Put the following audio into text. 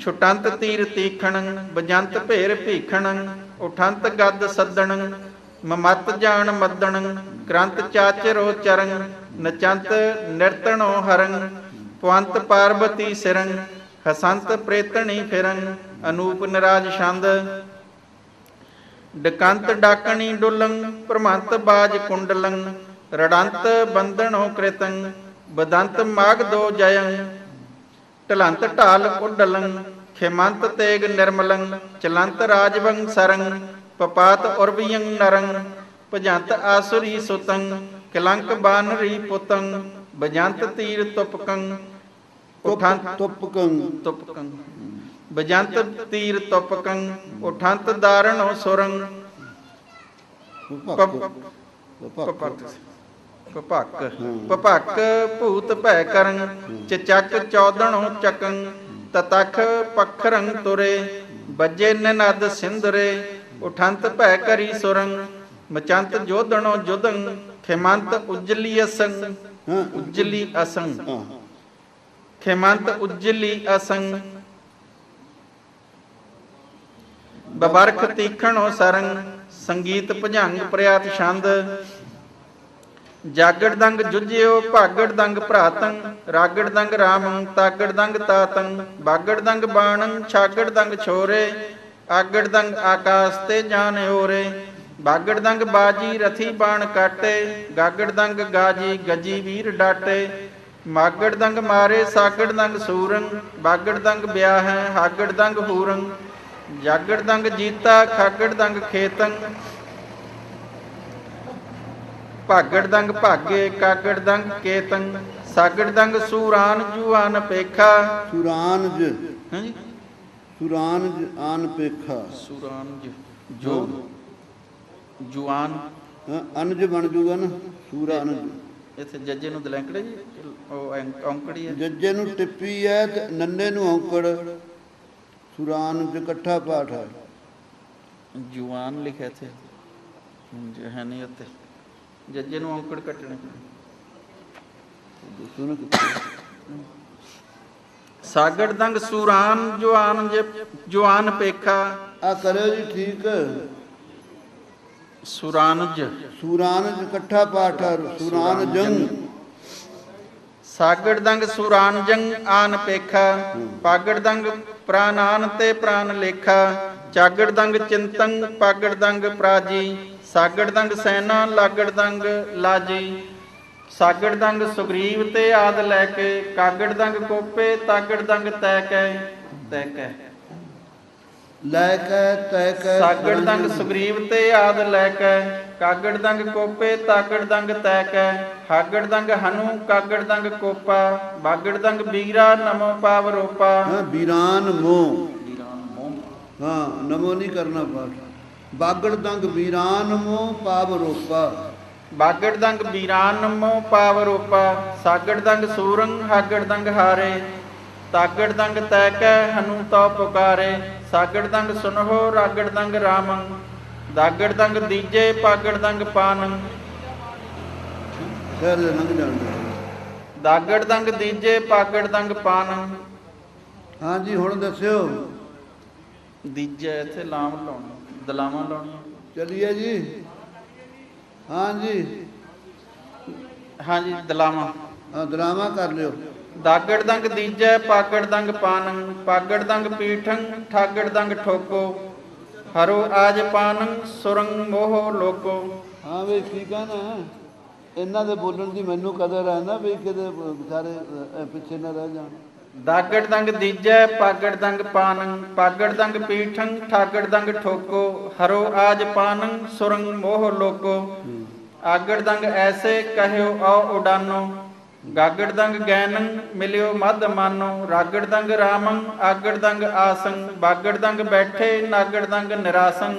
ਛੁਟੰਤ ਤੀਰ ਤੀਖਣ, ਬਜੰਤ ਭੇਰ ਭੀਖਣ, ਉਠੰਤ ਗੱਦ ਸੱਦਣ, ਮਮਤ ਜਾਣ ਮੱਦਣ ਕ੍ਰੰਤ ਚਾਚਰੋ ਚਰੰ ਨਚੰਤ ਨਿਰਤਣੋ ਹਰੰ ਪਵੰਤ ਪਾਰਬਤੀ ਸਿਰੰ ਹਸੰਤ ਪ੍ਰੇਤਣੀ ਫਿਰੰ ਅਨੂਪ ਨਰਾਜ ਛੰਦ। ਡਕੰਤ ਡਾਕਣੀ ਡੁਲੰ ਪ੍ਰਮੰਤ ਬਾਜ ਕੁੰਡਲੰ, ਰੜੰਤ ਬੰਧਨੋ ਕ੍ਰਿਤੰ, ਬਦੰਤ ਮਾਗ ਦੋ ਜਯੰ ਢਲੰਤ ਢਾਲ ਉੱਡਲੰ ਖੇਮੰਤ ਤੇਗ ਨਿਰਮਲੰ ਚਲੰਤ ਰਾਜਵੰ ਸਰੰ ਪਪਾਤ ਉਰਵਿਯੰ ਨਰੰ ਭਜੰਤ ਆਸੁਰੀ ਸੁਤੰ ਕਲੰਕ ਬਾਨਰੀ ਪੁਤੰ ਬਜੰਤ ਤੀਰ ਤੁਪਕੰ ਉਠੰਤ ਤੁਪਕੰ। ਤੁਪਕੰ। ਬਜੰਤ ਤੀਰ ਤੁਪਕੰ ਉਠੰਤ ਦਾਰਣੋ ਸੁਰੰ। ਪਪਕ। ਪਪਕ। ਪਪਕ ਪਪਕ ਭੂਤ ਭੈ ਕਰੰ ਚਚਕ ਚੌਦਣੋ ਚਕੰ ਤਤਖ ਪਖਰੰ ਤੁਰੇ ਬੱਜੇ ਨਨਦ ਸਿੰਦਰੇ ਉਠੰਤ ਭੈ ਕਰੀ ਸੁਰੰ ਮਚੰਤ ਜੋਧਣੋ ਜੁਦੰ ਖੇਮੰਤ ਉਜਲੀ ਅਸੰ ਉਜਲੀ ਅਸੰ। ਖੇਮੰਤ ਉਜਲੀ ਅਸੰ। ਬਬਰਖ ਤੀਖਣੋ ਸਰੰ ਸੰਗੀਤ ਭੁਜੰਗ ਪ੍ਰਿਆਤ ਛੰਦ ਜਾਗੜ ਦੰਗ ਜੁਝਿਓ, ਭਾਗੜ ਦੰਗ ਭਰਾਤੰ, ਰਾਗੜ ਦੰਗ ਰਾਮੰ, ਤਾਗੜ ਦੰਗ ਤਾਤੰ, ਬਾਗੜ ਦੰਗ ਬਾਣੰ, ਛਾਗੜ ਦੰਗ ਛੋਰੇ, ਆਗੜ ਦੰਗ ਆਕਾਸ ਤੇ ਜਾਣ ਓਰੇ, ਬਾਗੜ ਦੰਗ ਬਾਜੀ ਰਥੀ ਬਾਣ ਕਾਟੇ, ਗਾਗੜ ਦੰਗ ਗਾਜੀ ਗਜੀ ਵੀਰ ਡਾਟੇ, ਮਾਗੜ ਦੰਗ ਮਾਰੇ ਸਾਗੜ ਦੰਗ ਸੂਰੰ, ਬਾਗੜ ਦੰਗ ਵਿਆਹ ਹੈ ਹਾਗੜ ਦੰਗ ਹੂਰੰ, ਜਾਗੜ ਦੰਗ ਜੀਤਾ, ਖਾਗੜ ਦੰਗ ਖੇਤੰ ਭਾਗੜ ਦੰਗ ਭਾਗੇ ਕਾਗੜ ਦੰਗ ਕੇਤੰ ਸਾਗੜ ਦੰਗ ਸੂਰਾਨ ਜੂਆਨ ਪੇਖਾ। ਸੁਰਾਨਜ ਹਾਂਜੀ। ਸੁਰਾਨਜ ਆਨ ਪੇਖਾ। ਸੂਰਾਨ ਜੋ ਜੁਆਨ। ਹਾਂ, ਅਨਜ ਬਣ ਜੂਗਾ ਨਾ ਸੂਰਾ ਅਨਜ ਇੱਥੇ ਜੱਜੇ ਨੂੰ ਦਲੈਂਕੜੇ ਜੀ ਉਹ ਐਂ- ਔਂਕੜੀ ਹੈ ਜੱਜੇ ਨੂੰ ਟਿੱਪੀ ਹੈ ਤੇ ਨੰਨੇ ਨੂੰ ਔਂਕੜ। ਸੁਰਾਨਜ ਇਕੱਠਾ ਪਾਠ ਹੈ। ਜੁਆਨ ਲਿਖਿਆ ਇੱਥੇ। ਜੇ ਹੈ ਨਹੀਂ ਉੱਤੇ ਜੱਜੇ ਨੂੰ ਔਂਕੜ ਕੱਟਣੇ। ਸਾਗੜ ਦੰਗ ਸੂਰਾਨ ਜੁਆਨ ਜੇ ਜੁਆਨ ਪੇਖਾ। ਆ ਕਰਿਓ ਜੀ ਠੀਕ। ਸੁਰਾਨਜ। ਸੁਰਾਨਜ ਇਕੱਠਾ ਪਾਠ ਹੈ ਸੁਰਾਨਜੰ ਸਾਗੜ ਦੰਗ ਸੁਰਾਨਜੰ ਆਨ ਪੇਖਾ। ਪਾਗੜ ਦੰਗ ਪ੍ਰਾਨਾਨ ਤੇ ਪ੍ਰਾਨ ਲੇਖਾ। ਚਾਗੜ ਦੰਗ ਚਿੰਤੰ ਪਾਗੜ ਦੰਗ ਪ੍ਰਾਜੀ। ਸਾਗੜ ਦੰਗ ਸੈਨਾ ਲਾਗੜ ਦੰਗ ਲਾਜੀ। ਸਾਗੜ ਦੰਗ ਸੁਗਰੀਵ ਤੇ ਆਦ ਲੈ ਕੇ ਕਾਗੜ ਦੰਗ ਕੋਪੇ ਤਾਗੜ ਦੰਗ ਤੈ ਕੈ ਤੈ ਕੈ। ਲੈ ਕੇ ਤੈ ਕੇ ਸਾਗੜ ਦੰਗ ਸੁਗਰੀਵ ਤੇ ਆਦ ਲੈ ਕੇ ਕਾਗੜ ਦੰਗ ਕੋਪੇ ਤਾਗੜ ਦੰਗ ਤੈ ਕੈ। ਹਾਗੜ ਦੰਗ ਹਨੂ ਕਾਗੜ ਦੰਗ ਕੋਪਾ ਬਾਗੜ ਦੰਗ ਬੀਰਾ ਨਮੋ ਪਾਵ ਰੋਪਾ। ਹਾਂ ਵੀਰਾਨ ਮੋ ਹਾਂ ਨਮੋ ਨਹੀਂ ਕਰਨਾ ਪਾਠ। ਬਾਗੜ ਦੰਗ ਵੀਰਾਨ ਮੋ ਪਾਵ ਰੋਪਾ। ਬਾਗੜ ਦੰਗ ਵੀਰਾਨ ਨਮੋ ਪਾਵ ਰੋਪਾ। ਸਾਗੜ ਦੰਗ ਸੂਰੰ ਹਾਗੜ ਦੰਗ ਹਾਰੇ। ਤਾਗੜ ਦੰਗ ਤੈ ਕੈ ਹਨੂ ਤੋ ਪੁਕਾਰੇ। ਸਾਗੜ ਦੰਗ ਸੁਨਹੋ ਰਾਗੜ ਦੰਗ ਰਾਮੰ। ਦਾਗੜ ਦੰਗ ਦੀਜੇ ਪਾਗੜ ਦੰਗ ਪਾਨੰ। ਫਿਰ ਲੰਘ ਜਾਣਾ ਦਾਗੜ ਦੰਗ ਦੀਜੇ ਪਾਗੜ ਦੰਗ ਪਾਨੰ। ਹਾਂਜੀ ਹੁਣ ਦੱਸਿਓ। ਦੀਜੇ ਇੱਥੇ ਲਾਮ ਲਾਉਣਾ। ਦਲਾਵਾਂ ਲਾਉਣੀਆਂ। ਚਲਿਏ ਜੀ। ਹਾਂਜੀ ਹਾਂਜੀ ਦਲਾਵਾਂ। ਆ ਦਰਾਮਾ ਕਰ ਲਿਓ। ਦਾਗੜ ਦੰਗ ਦੀਜੈ ਪਾਗੜ ਦੰਗ ਪਾਨੰ ਪਾਗੜ ਦੰਗ ਪੀਠੰ ਠਾਗੜ ਦੰਗ ਠੋਕੋ। ਹਰੋ ਆਜ ਪਾਨੰ ਸੁਰੰਗ ਮੋਹ ਲੋਕੋ। ਹਾਂ ਵੀ ਠੀਕ ਆ ਨਾ। ਇਹਨਾਂ ਦੇ ਬੋਲਣ ਦੀ ਮੈਨੂੰ ਕਦਰ ਹੈ ਨਾ ਵੀ ਕਿਤੇ ਅ, ਪਿੱਛੇ ਨਾ ਰਹਿ ਜਾਣ। ਦਾਗੜ ਦੰਗ ਦੀਜੈ, ਪਾਗੜ ਦੰਗ ਪਾਨੰ, ਪਾਗੜ ਦੰਗ ਪੀਠੰ, ਠਾਗੜ ਦੰਗ ਠੋਕੋ, ਹਰੋ ਆਜ ਪਾਨੰ ਸੁਰੰਗ ਮੋਹ ਲੋਕੋ। ਆਗੜ ਦੰਗ ਐਸੇ ਕਹਿਓ ਆਓ ਉਡਾਨੋ। ਗਾਗੜ ਦੰਗ ਗੈਨੰ, ਮਿਲਿਓ ਮਦ ਮਾਨੋ। ਰਾਗੜ ਦੰਗ ਰਾਮੰ, ਆਗੜ ਦੰਗ ਆਸੰ, ਬਾਗੜ ਦੰਗ ਬੈਠੇ, ਨਾਗੜ ਦੰਗ ਨਿਰਾਸੰ।